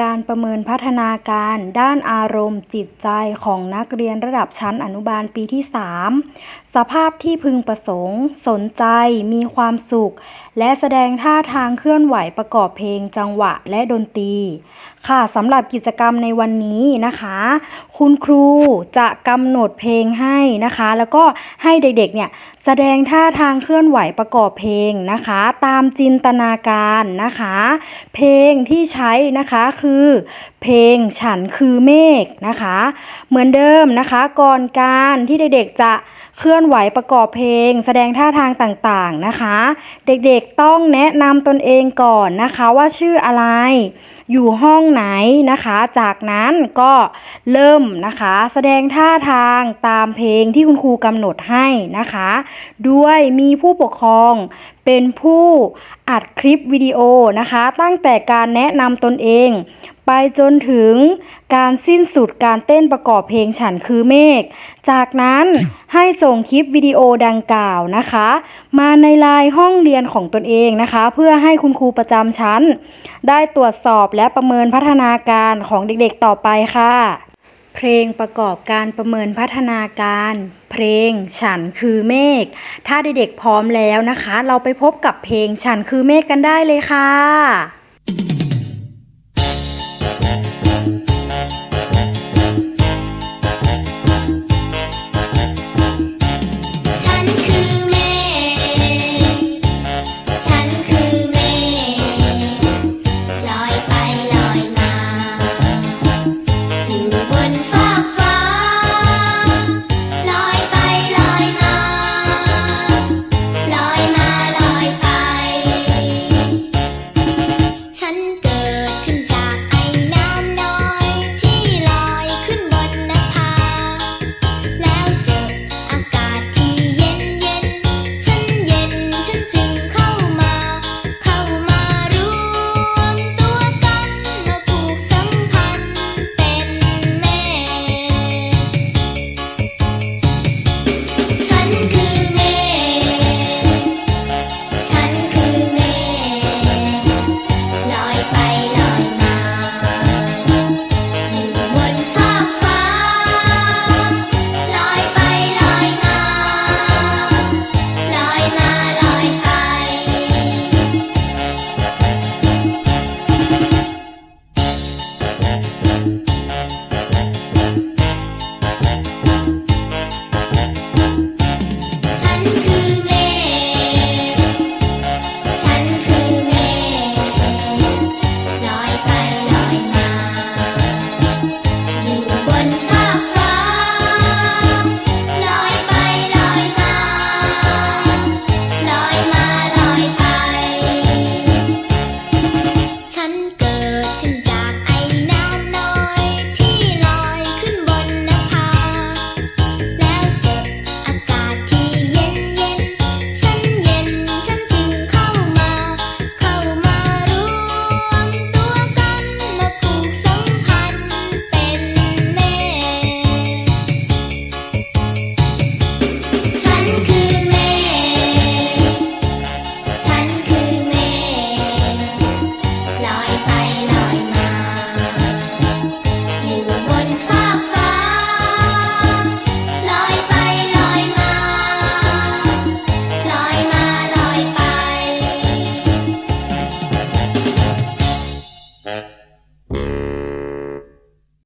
การประเมินพัฒนาการด้านอารมณ์จิตใจของนักเรียนระดับชั้นอนุบาลปีที่ 3 สภาพที่พึงประสงค์ สนใจ มีความสุข และแสดงท่าทางเคลื่อนไหวประกอบเพลงจังหวะและดนตรี ค่ะสำหรับกิจกรรมในวันนี้นะคะ คุณครูจะกำหนดเพลงให้นะคะ แล้วก็ให้เด็กๆเนี่ยแสดงท่าทางเคลื่อนไหวประกอบเพลงนะคะ ตามจินตนาการนะคะ เพลงที่ใช้นะคะคือ เพลงฉันคือเมฆนะคะ เหมือนเดิมนะคะ ก่อนการที่เด็กๆจะ เคลื่อนไหวประกอบเพลง แสดงท่าทางต่างๆนะคะ เด็กๆต้องแนะนำตนเองก่อนนะคะว่าชื่ออะไร อยู่ห้องไหนนะคะ จากนั้นก็เริ่มนะคะ แสดงท่าทางตามเพลงที่คุณครูกำหนดให้นะคะ ด้วยมีผู้ปกครองเป็นผู้อัดคลิปวิดีโอนะคะ ตั้งแต่การแนะนำตนเอง ไปจนถึงการสิ้นสุดการเต้นประกอบเพลงฉันคือเมฆ จากนั้นให้ส่งคลิปวิดีโอดังกล่าวนะคะ มาในไลน์ห้องเรียนของตนเองนะคะ เพื่อให้คุณครูประจำชั้น ได้ตรวจสอบและประเมินพัฒนาการของเด็กๆต่อไปค่ะ เพลงประกอบการประเมินพัฒนาการ เพลงฉันคือเมฆ ถ้าเด็กๆพร้อมแล้วนะคะ เราไปพบกับเพลงฉันคือเมฆกันได้เลยค่ะ